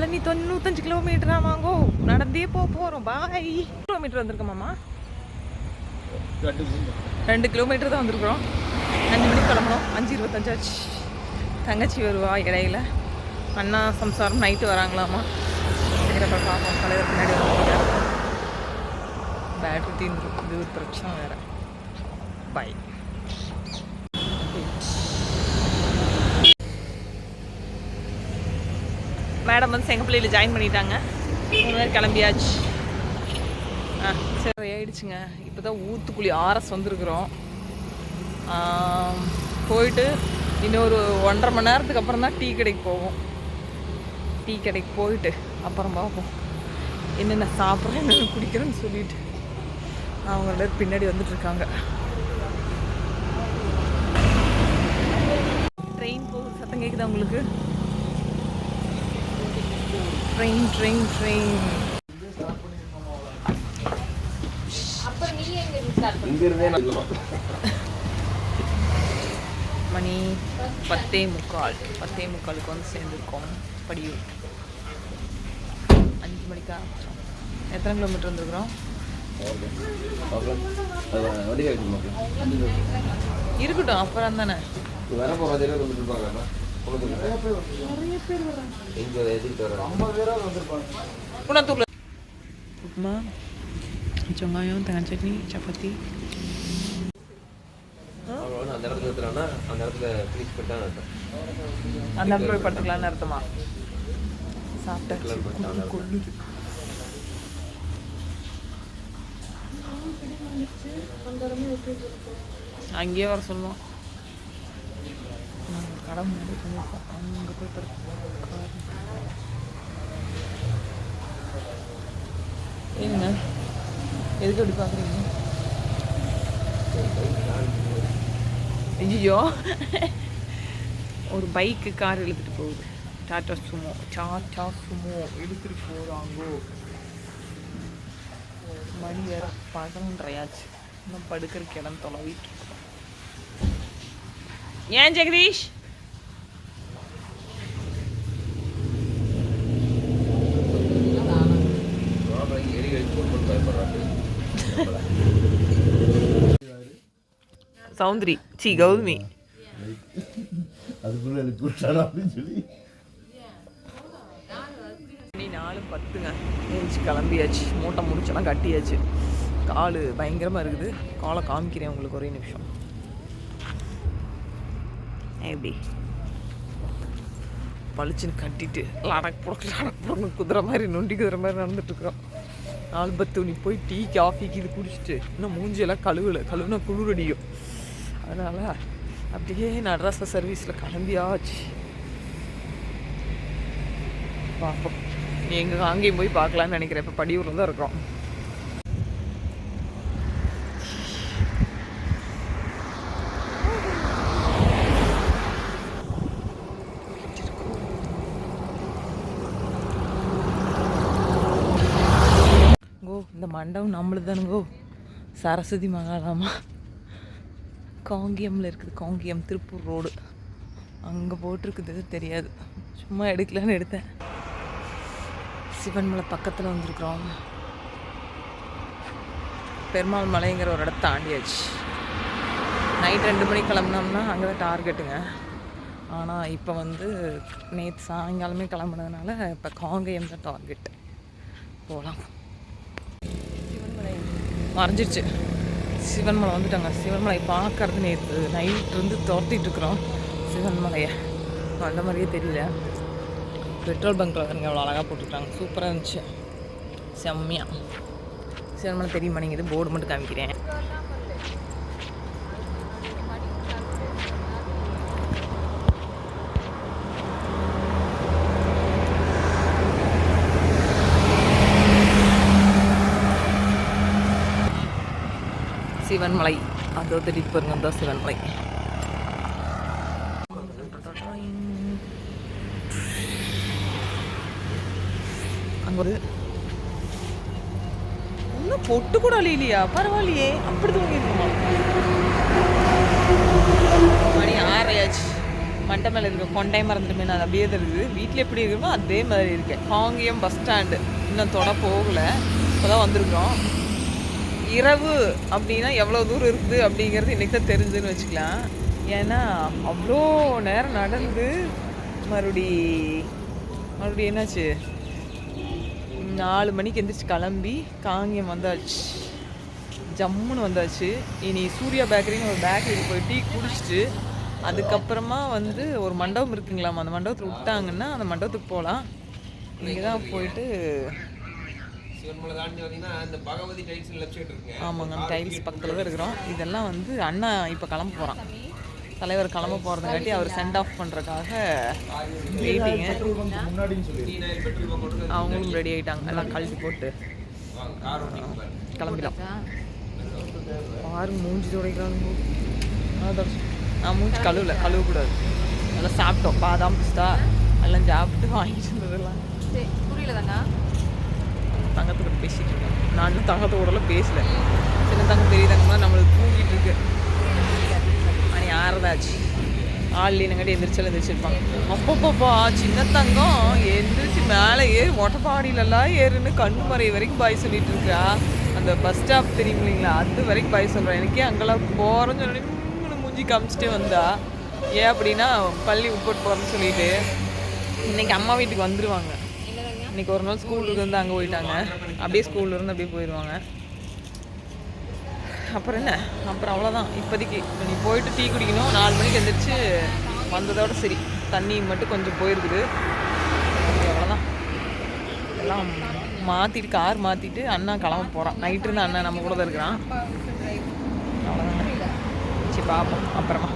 பழனி தொண்ணூத்தஞ்சு கிலோமீட்டரா வாங்கோ. நடந்தே போக போகிறோம் பாய் கிலோமீட்டர் வந்திருக்கோமாம்மா ரெண்டு கிலோமீட்டர் தான் வந்திருக்கிறோம். அஞ்சு மணிக்கு கிளம்பணும் அஞ்சு இருபத்தஞ்சாச்சு தங்கச்சி வருவா இடையில. அண்ணா சம்சாரம் நைட்டு வராங்களாமா. சரி பார்ப்போம். தலைவர் பின்னாடி பேட்டரி தீர்ந்துரும் இது ஒரு பிரச்சனை வேறு. பாய் மேடம் வந்து செங்கப்பள்ளியில் ஜாயின் பண்ணிட்டாங்க. மூணு பேர் கிளம்பியாச்சு. ஆ சரி ஆயிடுச்சுங்க. இப்போ தான் ஊத்துக்குழி ஆர்எஸ் வந்திருக்குறோம். போயிட்டு இன்னொரு ஒன்றரை மணி நேரத்துக்கு அப்புறம் தான் டீ கடைக்கு போவோம். டீ கடைக்கு போயிட்டு அப்புறம் பார்ப்போம். என்னென்ன சாப்பிட்றேன் என்னென்ன குடிக்கிறேன்னு சொல்லிட்டு அவங்க எல்லாரும் பின்னாடி வந்துட்டுருக்காங்க ட்ரெயின் போகுது சத்தம் கேட்குதா உங்களுக்கு? ட்ரெயின் ட்ரெயின் ட்ரெயின் மணி பத்தே முக்கால். பத்தே முக்காலுக்கு வந்து சேர்ந்துருக்கோம். படியூர். அஞ்சு மணிக்கா? எத்தனை கிலோமீட்டர் வந்துருக்குறோம்? இருக்கட்டும் அப்புறம் தானே குணத்தூர்ல உப்புமா வெங்காயம் தேங்காய் சட்னி சப்பாத்தி. அந்த இடத்துல நிறுத்துறான்னா அந்த இடத்துல ஃபினிஷ் அர்த்தம். அந்த இடத்துல போய் படுத்துக்கலாம்னு அர்த்தமா? சாப்பிட்டேன். கொள்ளுது அங்கேயே வர சொல்லுவோம். கடை முன்னாடி பண்ணியிருக்கோம் அங்கே போய் படுத்து ஏங்க எதுக்கு அப்படி பார்க்குறீங்க ஐயோ ஒரு பைக்கு கார் இழுத்துட்டு போகுது. டாட்டா சுமோ டாட்டா சுமோ இழுத்துட்டு போகிறாங்கோ மணி வேற பதினொன்றையாச்சு. இன்னும் படுக்கிறக்கு இடம் தொலைவிட்டு ஏன் ஜெகதீஷ் அப்புறம் இங்க எலி கடிச்சு போட்டு போட்டு பயப்படுறாங்க. சௌந்தரி. சி கௌதமி. அப்படின்னு சொல்லி. மணி நாலு பத்துங்க. ஏஞ்சி கிளம்பியாச்சு. மூட்டை முடிச்செல்லாம் கட்டியாச்சு. கால் பயங்கரமாக இருக்குது. காலை காமிக்கிறேன் உங்களுக்கு ஒரே நிமிஷம். எப்படி பளிச்சுன்னு கட்டிட்டு லடக் புடக்கு லடக் புடக்கு குதிரை மாதிரி நொண்டி குதிரை மாதிரி நடந்துட்டு இருக்கிறோம் நாலு பத்து மணி போய் டீ காஃபிக்கு இது குடிச்சிட்டு இன்னும் மூஞ்சியெல்லாம் கழுவலை. கழுவுனா குளிர் அடிக்கும் அதனால் அப்படியே நடராச சர்வீஸில் கிளம்பியாச்சு. பார்ப்போம். எங்கே அங்கேயும் போய் பார்க்கலான்னு நினைக்கிறேன். இப்போ படியூரில் தான் இருக்கிறோம். கோ இந்த மண்டபம் நம்மளுதானுங்கோ சரஸ்வதி மகாலாமா காங்கியமில் இருக்குது. காங்கியம் திருப்பூர் ரோடு. அங்கே போட்டிருக்குது. தெரியாது. சும்மா எடுக்கலான்னு எடுத்தேன். சிவன்மலை பக்கத்தில் வந்திருக்கிறோம். பெருமாள் மலைங்கிற ஒரு இடத்த தாண்டியாச்சு. நைட் ரெண்டு மணிக்கு கிளம்புனோம்னா அங்கே தான் டார்கெட்டுங்க ஆனால் இப்போ வந்து நேற்று சாயங்காலமே கிளம்புனதுனால இப்போ காங்கேயம் தான் டார்கெட் போகலாம் சிவன்மலை. மறைஞ்சிருச்சு. சிவன்மலை வந்துட்டாங்க. சிவன்மலை பார்க்கறது நேற்று நைட் இருந்து துரத்திட்டு இருக்கிறோம். சிவன்மலையை. அந்த மாதிரியே தெரியல. பெட்ரோல் பங்க்கில் பாருங்க அவ்வளோ அழகாக போட்டுருக்காங்க. சூப்பராக இருந்துச்சு. செம்மையாக சிவன்மலை தெரிய மாட்டேங்குது போர்டு மட்டும் காமிக்கிறேன். சிவன்மலை. அதோ திடீர் பாருங்க தான் சிவன்மலை. அங்கே ஒரு இன்னும் பொட்டு கூட அழியலையா? பரவாயில்லையே. அப்படி தூங்கிருக்குமா மணி ஆறையாச்சு. மண்டை மேலே இருக்க கொண்டை மறந்துட்டுமே அது அப்படியே தான் இருக்குது வீட்டில் எப்படி இருக்குமோ அதே மாதிரி இருக்கேன். Kangeyam bus stand. இன்னும் தொட அப்போ தான் வந்திருக்கோம் இரவு அப்படின்னா எவ்வளோ தூரம் இருக்குது அப்படிங்கிறது இன்றைக்கி தான் தெரிஞ்சுன்னு வச்சுக்கலாம். ஏன்னா அவ்வளோ நேரம் நடந்து மறுபடி மறுபடி என்னாச்சு? நாலு மணிக்கு எந்திரிச்சு கிளம்பி காங்கியம் வந்தாச்சு. ஜம்முன்னு வந்தாச்சு. இனி சூர்யா பேக்கரின்னு ஒரு பேக்கரிக்கு போய் டீ குடிச்சிட்டு அதுக்கப்புறமா வந்து ஒரு மண்டபம் இருக்குங்களாம்? அந்த மண்டபத்தில் விட்டாங்கன்னா அந்த மண்டபத்துக்கு போகலாம். இங்கே தான் போயிட்டு சிவன்மலை தாண்டி வந்தீங்கன்னா இந்த பகவதி டைல்ஸ் லெஃப்ட் சைடு இருக்குங்க. ஆமாங்க டைல்ஸ் பக்கத்தில் தான் இருக்கிறோம். இதெல்லாம் வந்து அண்ணா இப்போ கிளம்ப போகிறான் தலைவர் கிளம்ப போகிறதுங்காட்டி அவர் சென்ட் ஆஃப் பண்ணுறதுக்காக வெயிட்டிங்க அவங்களும் ரெடி ஆகிட்டாங்க எல்லாம் கழட்டி போட்டு கிளம்பிடலாம். பாருங்க மூஞ்சி துடைக்கிறாங்க நான் மூஞ்சி கழுவல கழுவக்கூடாது. நல்லா சாப்பிட்டோம். பாதாம் பிஸ்தா எல்லாம் சாப்பிட்டு வாங்கிட்டு இருந்ததெல்லாம் தங்கத்தை கூட பேசிகிட்டு இருக்கேன் நான் இன்னும் தங்கத்தோடலாம் பேசல. சின்ன தங்கம் பெரிய தங்கம்லாம் நம்மளுக்கு தூங்கிட்டு இருக்கு மணி ஆறதாச்சு. ஆள் இல்லைனங்காட்டி எந்திரிச்சாலும் எந்திரிச்சிருப்பாங்க. அப்பப்பப்பா சின்ன தங்கம் எந்திரிச்சு மேலே ஏறி மொட்டைப்பாடியிலலாம் ஏறுன்னு கண்ணு மறை வரைக்கும் பாய் சொல்லிட்டு இருக்கா அந்த பஸ் ஸ்டாப் தெரியும் இல்லைங்களா? அது வரைக்கும் பாய் சொல்கிறேன் எனக்கே அங்கெல்லாம் போகிறேன்னு சொல்லி மூஞ்சி காமிச்சிட்டே வந்தா. ஏன் அப்படின்னா பள்ளி உட்பட்டு போகிறேன்னு சொல்லிட்டு. இன்னைக்கு அம்மா வீட்டுக்கு வந்துடுவாங்க இன்னைக்கு ஒரு நாள் ஸ்கூலுக்கு வந்து அங்கே போயிட்டாங்க. அப்படியே ஸ்கூல்ல இருந்து அப்படியே போயிடுவாங்க அப்புறம் என்ன? அப்புறம் அவ்வளோதான் இப்போதைக்கு நீ போயிட்டு டீ குடிக்கணும். நாலு மணிக்கு எழுந்திரிச்சு வந்ததோட சரி. தண்ணி மட்டும் கொஞ்சம் போயிருக்குது. அவ்வளோதான் எல்லாம் மாற்றிட்டு கார் மாற்றிட்டு அண்ணா கிளம்ப போகிறான் நைட்டு இருந்து அண்ணன் நம்ம கூட தான் இருக்கிறான். அவ்வளோதாங்க சரி பார்ப்போம் அப்புறமா.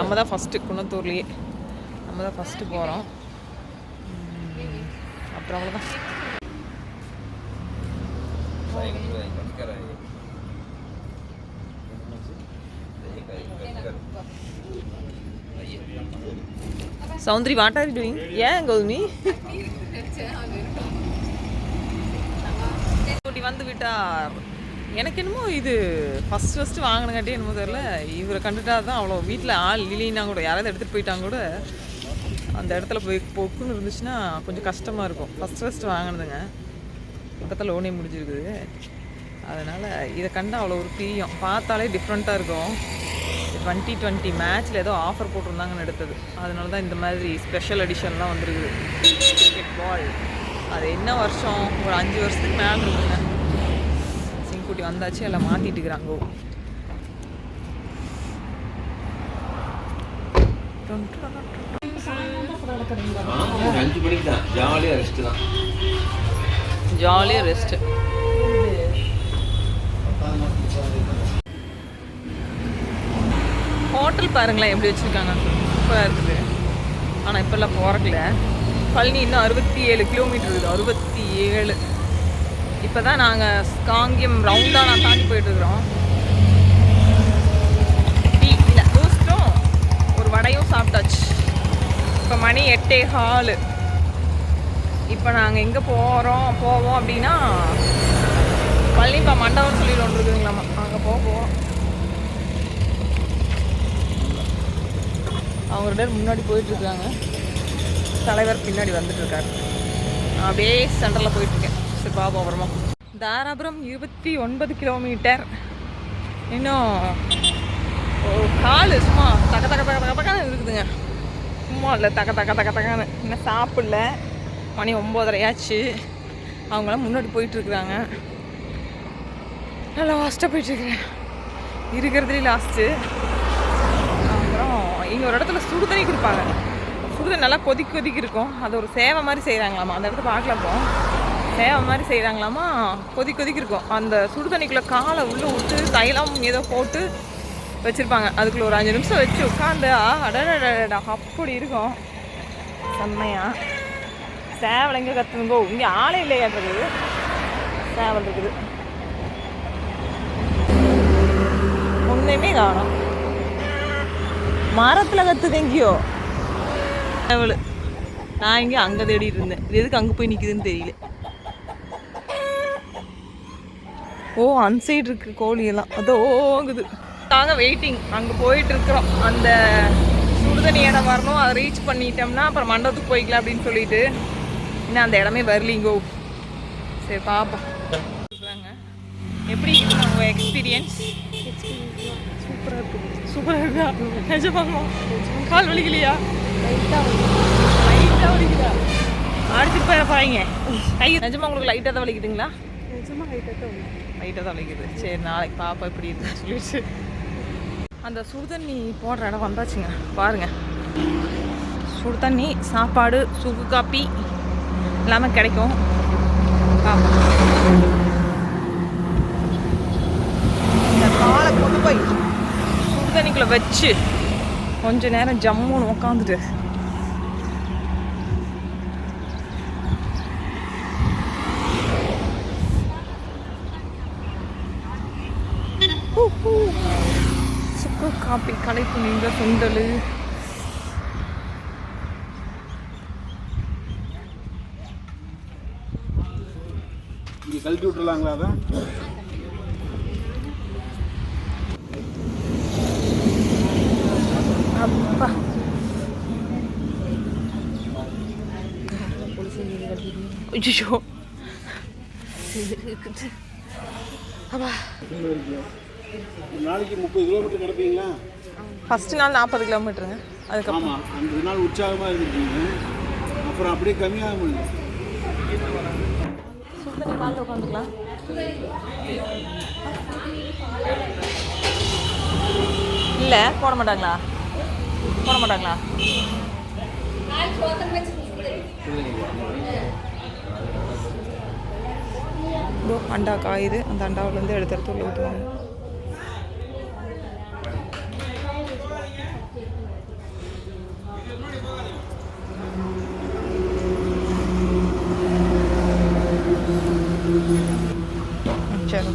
நம்ம தான் ஃபஸ்ட்டு குன்னத்தூர்லேயே நம்ம தான் ஃபஸ்ட்டு போகிறோம் அப்புறம் அவ்வளோதான் சௌந்தரி வாட் ஆர் டூயிங் ஏன் கௌதமி? கூட்டி வந்து விட்டார் எனக்கு என்னமோ இது ஃபஸ்ட் ஃபஸ்ட்டு வாங்கினங்காட்டி என்னமோ தெரியல. இவரை கண்டுட்டா தான் அவ்வளோ வீட்டில் ஆள் இல்லைன்னா கூட யாராவது எடுத்துகிட்டு போயிட்டாங்க கூட. அந்த இடத்துல போய் பொக்குன்னு இருந்துச்சுன்னா கொஞ்சம் கஷ்டமாக இருக்கும். ஃபஸ்ட் ஃபஸ்ட்டு வாங்கினதுங்க. இப்போ லோனே முடிஞ்சிருக்குது. அதனால் இதை கண்டால் அவ்வளோ ஒரு பிரியம். பார்த்தாலே டிஃப்ரெண்ட்டாக இருக்கும். டுவெண்ட்டி டுவெண்ட்டி மேட்ச்சில் ஏதோ ஆஃபர் போட்டிருந்தாங்கன்னு எடுத்தது. அதனால தான் இந்த மாதிரி ஸ்பெஷல் எடிஷன்லாம் வந்துருக்குது. கிரிக்கெட் பால் அது என்ன வருஷம்? ஒரு அஞ்சு வருஷத்துக்கு மேலே இருக்குங்க. சிங்குட்டி வந்தாச்சு எல்லாம் மாற்றிட்டு அஞ்சு மணிக்கு தான். ஜாலியாக ரெஸ்ட்டு தான் ஜாலியாக ரெஸ்ட்டு ஹோட்டல் பாருங்களேன் எப்படி வச்சுருக்காங்க. சூப்பராக இருக்குது. ஆனால் இப்போல்லாம் போகிறதில்ல பழனி இன்னும் அறுபத்தி ஏழு கிலோமீட்டர் இருக்குது. அறுபத்தி ஏழு இப்போ தான் நாங்கள் காங்கியம் ரவுண்டாக நான் தாண்டி போயிட்டுருக்குறோம். டீ இல்லை டோஸ்ட்டும் ஒரு வடையும் சாப்பிட்டாச்சு. இப்போ மணி எட்டே ஹாலு இப்போ நாங்கள் எங்கே போகிறோம் போவோம் அப்படின்னா பழனிப்பா மண்டபம் சொல்லிட்டு ஒன்று இருக்குதுங்களாம்மா அங்கே போக போகிறோம் அவங்க பேர் முன்னாடி போயிட்டுருக்காங்க தலைவர் பின்னாடி வந்துட்டுருக்காரு நான் அப்படியே சென்டரில் போயிட்டுருக்கேன் சரி பாபா அப்புறமா தாராபுரம் இருபத்தி ஒன்பது கிலோமீட்டர் இன்னும் ஒரு கால் சும்மா தக்க தக்க தக்க தக்க இருக்குதுங்க. சும்மா இல்லை தக்க தக்க தக்க தக்கன்னு இன்னும் சாப்பிடல. மணி ஒம்போதரையாச்சு அவங்களாம் முன்னாடி போயிட்டுருக்குறாங்க. நான் லாஸ்ட்டாக போயிட்டுருக்குறேன். இருக்கிறதுலே லாஸ்ட்டு அப்புறம் இங்கே ஒரு இடத்துல சுடு தண்ணி கொடுப்பாங்க. சுடு தண்ணி நல்லா கொதிக்க கொதிக்க இருக்கும். அது ஒரு சேவை மாதிரி செய்கிறாங்களாமா அந்த இடத்த பார்க்கலாம் சேவை மாதிரி செய்கிறாங்களாமா கொதி கொதிக்க இருக்கும். அந்த சுடு தண்ணிக்குள்ளே காலை உள்ளே விட்டு தைலம் ஏதோ போட்டு வச்சுருப்பாங்க. அதுக்குள்ளே ஒரு அஞ்சு நிமிஷம் வச்சு உட்காந்து அடடடடா அப்படி இருக்கும். செம்மையாக சேவல் எங்கே கற்றுங்கோ இங்கே ஆளே இல்லையாட்டுறது சேவல் இருக்குது. ஒன்றையுமே காணும். மரத்தில் கத்துது எங்கேயோ? சேவல். நான் இங்கே அங்கே தேடிட்டு இருந்தேன். இது எதுக்கு அங்கே போய் நிற்குதுன்னு தெரியல. ஓ அன்சைடு இருக்கு கோழியெல்லாம். அதோங்குது நாங்கள் வெயிட்டிங் அங்கே போயிட்டு இருக்கிறோம் அந்த சுடுதண்ணி இடம் வரணும். அதை ரீச் பண்ணிட்டோம்னா அப்புறம் மண்டபத்துக்கு போய்க்கலாம் அப்படின்னு சொல்லிட்டு. இன்னும் அந்த இடமே வரலிங்கோ. சரி பார்ப்போம். எப்படி இருக்கு உங்கள் எக்ஸ்பீரியன்ஸ் சூப்பராக இருக்கு சூப்பராக இருக்கா? நிஜமாமா கால் வலிக்கலையா? லைட்டாக வலிக்குதா. அடிச்சுட்டு போயிட பாருங்க. கை நிஜமா உங்களுக்கு லைட்டாக தான் வலிக்குதுங்களா? லைட்டாக தான் வலிக்குது. சரி நாளைக்கு பாப்பா எப்படி இருக்குன்னு சொல்லிட்டு. அந்த சுடுதண்ணி போடுற இடம் வந்தாச்சுங்க. பாருங்க. சுடுதண்ணி சாப்பாடு சுக்கு காப்பி எல்லாமே கிடைக்கும். இந்த காலை கொண்டு போய் சுடுதண்ணிக்குள்ளே வச்சு கொஞ்ச நேரம் ஜம்முன்னு உக்காந்துட்டு காப்பி களைப்பு நீங்க சுண்டல். இங்கே கழட்டி விட்டுலாங்களா அதை? அப்பா. ஐயோ அப்பா. நாளைக்கு முப்பது கிலோமீட்டர் கிடப்பீங்களா? ஃபஸ்ட்டு நாள் நாற்பது கிலோமீட்டருங்க. அதுக்கப்புறம். ஆமாம் அந்த நாள் உற்சாகமாக இருந்துருக்கீங்க. அப்புறம் அப்படியே கம்மியாக முடியல பார்த்து உட்காந்துக்கலாம். இல்லை போட மாட்டாங்களா? போட மாட்டாங்களா? அண்டா காயுது அந்த அண்டாவிலேருந்து எடுத்து எடுத்து உள்ள ஊற்றுவாங்க சரி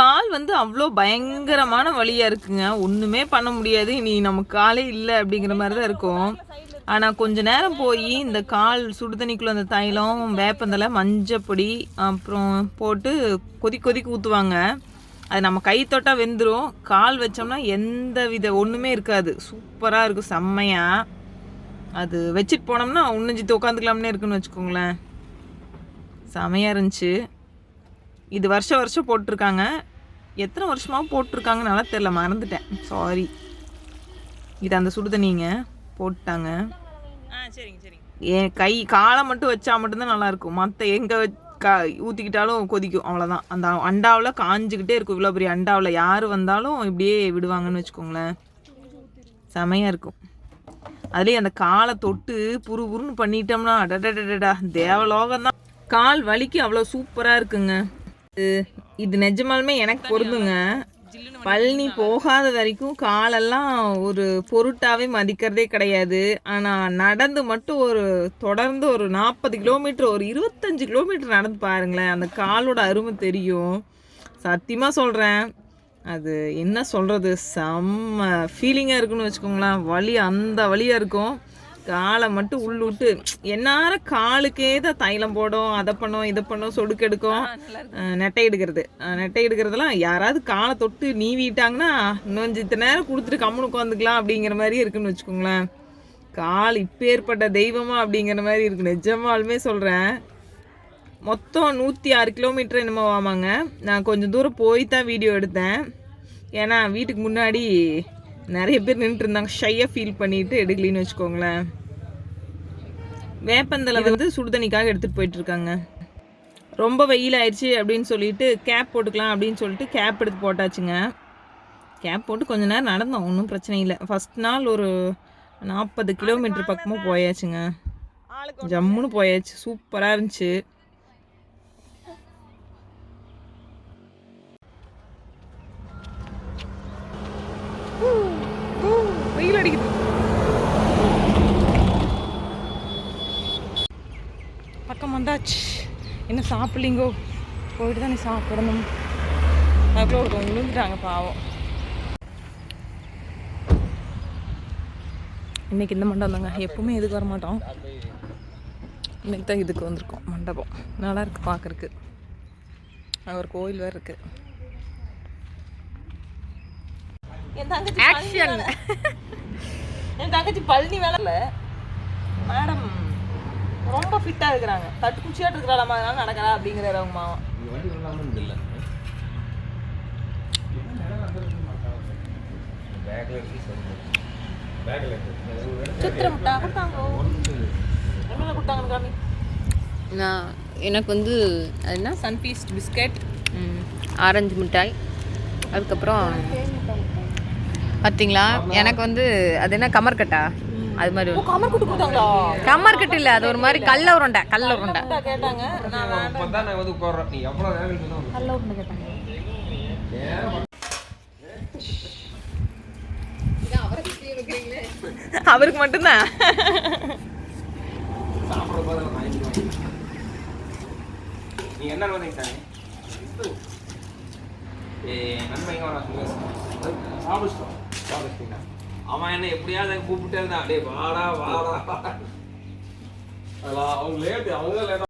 கால் வந்து அவ்வளோ பயங்கரமான வழியாக இருக்குங்க. ஒன்றுமே பண்ண முடியாது. இனி நமக்கு காலே இல்லை அப்படிங்கிற மாதிரி தான் இருக்கும். ஆனால் கொஞ்ச நேரம் போய் இந்த கால் சுடுதண்ணிக்குள்ளே அந்த தைலம் வேப்பந்தலை மஞ்சப்பொடி அப்புறம் போட்டு கொதி கொதிக்கு ஊற்றுவாங்க அது நம்ம கை தொட்டால் வெந்துடும் கால் வச்சோம்னா எந்த வித ஒன்றுமே இருக்காது. சூப்பராக இருக்கும். செம்மையாக அது வச்சுட்டு போனோம்னா உன்னிஞ்சித்து உட்காந்துக்கலாம்னே இருக்குன்னு வச்சுக்கோங்களேன். செமையாக இருந்துச்சு. இது வருஷம் வருஷம் போட்டிருக்காங்க. எத்தனை வருஷமாக போட்டிருக்காங்கன்னு நல்லா தெரில மறந்துட்டேன். சாரி இது அந்த சுடு தண்ணிங்க போட்டாங்க. ஆ சரிங்க சரிங்க. என் கை காலை மட்டும் வச்சா மட்டும்தான் நல்லா இருக்கும். மற்ற எங்கே கா ஊற்றிக்கிட்டாலும் கொதிக்கும் அவ்வளோதான் அந்த அண்டாவில் காஞ்சிக்கிட்டே இருக்கும் இவ்வளோ பெரிய அண்டாவில். யார் வந்தாலும் இப்படியே விடுவாங்கன்னு வச்சுக்கோங்களேன். செமையாக இருக்கும். அதுலேயே அந்த காலை தொட்டு புரு புருன்னு பண்ணிட்டோம்னா அடடடடா தேவலோகம் தான் கால் வலிக்கு அவ்வளோ சூப்பராக இருக்குங்க. இது- நிஜமாலுமே எனக்கு பொருந்துங்க. பழனி போகாத வரைக்கும் காலெல்லாம் ஒரு பொருட்டாவே மதிக்கிறதே கிடையாது. ஆனால் நடந்து மட்டும் ஒரு தொடர்ந்து ஒரு நாற்பது கிலோமீட்டர் ஒரு இருபத்தஞ்சு கிலோமீட்டர் நடந்து பாருங்களேன். அந்த காலோட அருமை தெரியும். சத்தியமாக சொல்கிறேன் அது என்ன சொல்கிறது செம்ம ஃபீலிங்காக இருக்குன்னு வச்சுக்கோங்களேன். வலி அந்த வலியாக இருக்கும். காலை மட்டும் உள்ள விட்டு என்னார காலுக்கே தான் தைலம் போடும் அதை பண்ணோம் இதை பண்ணோம் சொடுக்கு எடுக்கும். அஹ் நெட்டை எடுக்கிறது. நெட்டை எடுக்கிறதெல்லாம் யாராவது காலை தொட்டு நீவிட்டாங்கன்னா இன்னும் இத்தனை நேரம் கொடுத்துட்டு கம்முனு உட்காந்துக்கலாம் அப்படிங்கிற மாதிரி இருக்குன்னு வச்சுக்கோங்களேன். கால் இப்பேற்பட்ட தெய்வமா அப்படிங்கிற மாதிரி இருக்கு. நிஜமாலுமே சொல்கிறேன் மொத்தம் நூற்றி ஆறு கிலோமீட்டர் என்னமோ ஆமாங்க. நான் கொஞ்சம் தூரம் போய் தான் வீடியோ எடுத்தேன். ஏன்னா வீட்டுக்கு முன்னாடி நிறைய பேர் நின்றுட்டு இருந்தாங்க. ஷையாக ஃபீல் பண்ணிட்டு எடுக்கலின்னு வச்சுக்கோங்களேன். வேப்பந்தலை வந்து சுடுதண்ணிக்காக எடுத்துகிட்டு போயிட்டு இருக்காங்க ரொம்ப வெயில் ஆயிடுச்சு அப்படின்னு சொல்லிட்டு கேப் போட்டுக்கலாம் அப்படின்னு சொல்லிட்டு கேப் எடுத்து போட்டாச்சுங்க. கேப் போட்டு கொஞ்ச நேரம் நடந்தோம் ஒன்றும் பிரச்சனை இல்லை. ஃபஸ்ட் நாள் ஒரு நாற்பது கிலோமீட்டர் பக்கமாக போயாச்சுங்க. ஜம்முன்னு போயாச்சு. சூப்பராக இருந்துச்சு வெயில் அடிக்குது பக்கம் வந்தாச்சு. என்ன சாப்பிட்லிங்கோ? போயிட்டு தான் நீ சாப்பிடணும். அதுக்குள்ள ஒருத்தவங்க விழுந்துட்டாங்க பாவம். இன்னைக்கு இந்த மண்டபம் தாங்க. எப்பவுமே இதுக்கு வர மாட்டோம். இன்னைக்கு தான் இதுக்கு வந்திருக்கோம். மண்டபம். நல்லா இருக்கு பார்க்கறக்கு அங்க ஒரு கோயில் வேறு இருக்கு. ஆக்ஷன் என் தங்கச்சி பழனி வேலை மேடம் ரொம்ப ஃபிட்டாக இருக்கிறாங்க. தட்டு குச்சியாட்டு இருக்கிறாளாமா அதனால நடக்கிறா அப்படிங்கிறாரு அவங்க காமி? நான் எனக்கு வந்து அது என்ன? சன்ஃபீஸ்ட் பிஸ்கட் ஆரஞ்சு மிட்டாய் அதுக்கப்புறம் பார்த்தீங்களா எனக்கு வந்து அது என்ன? கமர்கட்டா? அது மாதிரி ஓ கமர் கூட்டு கொடுத்தாங்களா? கமர்கட்டு இல்லை அது ஒரு மாதிரி கல்ல உருண்டை கல்ல உருண்டை. கேட்டாங்க. நான் வேண்டாம். இப்போ தான் நான் வந்து உட்காடுறேன் நீ எவ்வளோ நேரம் தான் கல்ல உருண்டை கேட்டாங்க. அவருக்கு மட்டும்தான் நீ என்ன வந்தீங்க சாமி ஏ நன்மை எங்கே வரா சொல்லுவேன் சாப்பிடுச்சிட்டோம் சாப்பிடுச்சிட்டீங்களா அவன் என்ன எப்படியாவது கூப்பிட்டே இருந்தான். அப்படியே வாடா வாடா அதெல்லாம் அவங்க லேட்டு அவங்க லேட்டா